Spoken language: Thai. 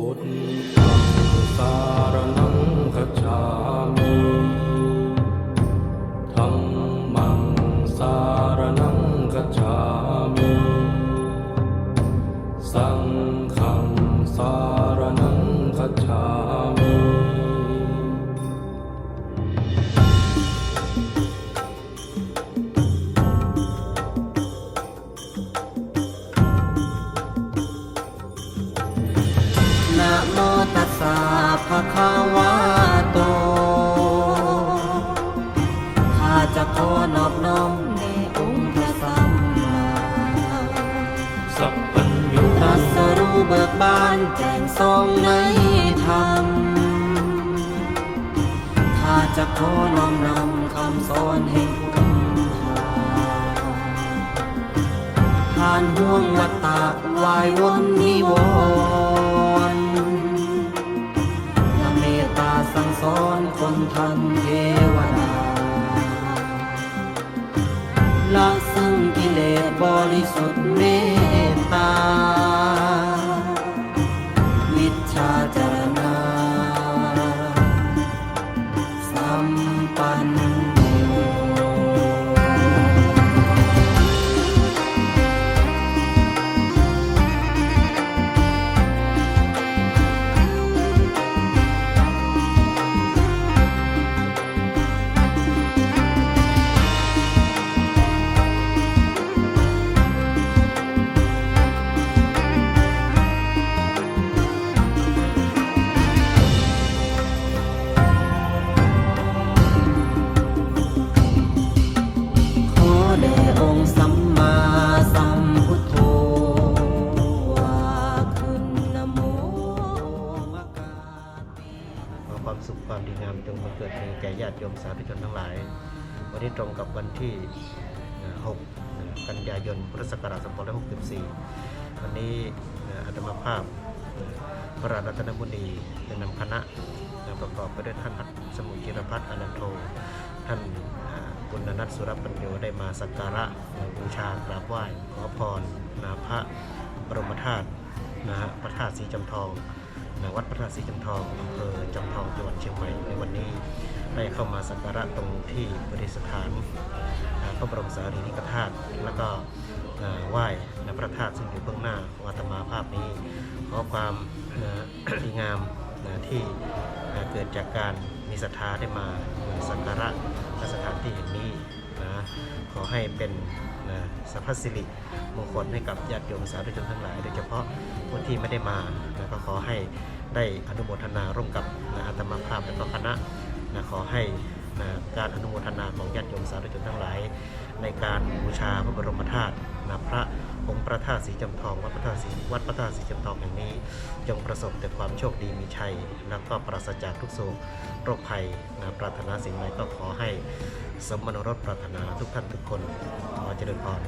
พุทธังสารนังขจามิธัมมังสารนังขจามิ สังาวาโต ข้าจะขอนอบน้อมในองค์พระสัมมาสัพพัญญูตรัสรู้เบิกบานแจ้งทรงในธรรม ข้าจะขอน้อมนำคำสอนแห่งพุทธาผ่านห่วงวัฏฏะวายวนนิวร พันเทวดาละซึ่งกิเลสบริสุทธิ์เมตตา ความสุขความดีงามจงมาเกิดในแก่ญาติโยมสาธุชนทั้งหลาย วันนี้ตรงกับวันที่ 6 กันยายนพุทธศักราช2564 วันนี้อาตมาภาพพระราชรัตนบุรีได้นำคณะประกอบไปด้วยท่านอัดสมุจิรพัฒน์อนันโท ท่านเอ่อปุณณนัทสุรปัญโยได้มาสักการะบูชากราบไหว้ขอพรนาพระบรมธาตุนะฮะพระธาตุสีจำทอง ณวัดพระธาตุสีจำทองอำเภอจำทองจังหวัดเชียงใหม่ในวันนี้ได้เข้ามาสักการะตรงที่ประดิษฐานพระบรมสารีริกธาตุแล้วก็ไหว้พระธาตุซึ่งอยู่เบื้องหน้าวัตมาภาพนี้ ขอความอ่าดีงามที่เกิดจากการมีศรัทธาได้มาสักการะสถานที่แห่งนี้นะขอให้เป็นนะสัพพสิริมงคลให้กับญาติโยมสาธุชนทั้งหลาย โดยเฉพาะคนที่ไม่ได้มา นะก็ขอให้ได้อนุโมทนาร่วมกับนะอาตมาภาพและก็คณะนะขอให้นะการอนุโมทนาของญาติโยมสาธุชนทั้งหลาย ในการบูชาพระบรมธาตุนะพระองค์พระธาตุสีจำทองวัดพระธาตุสีวัดพระธาตุสีจำทองแห่งนี้ จงประสบแต่ความโชคดีมีชัย แล้วก็ปราศจากทุกโศกโรคภัยนะปรารถนาสิ่งใดก็ขอให้สมมโนรสปรารถนาทุกท่านทุกคนขอเจริญพร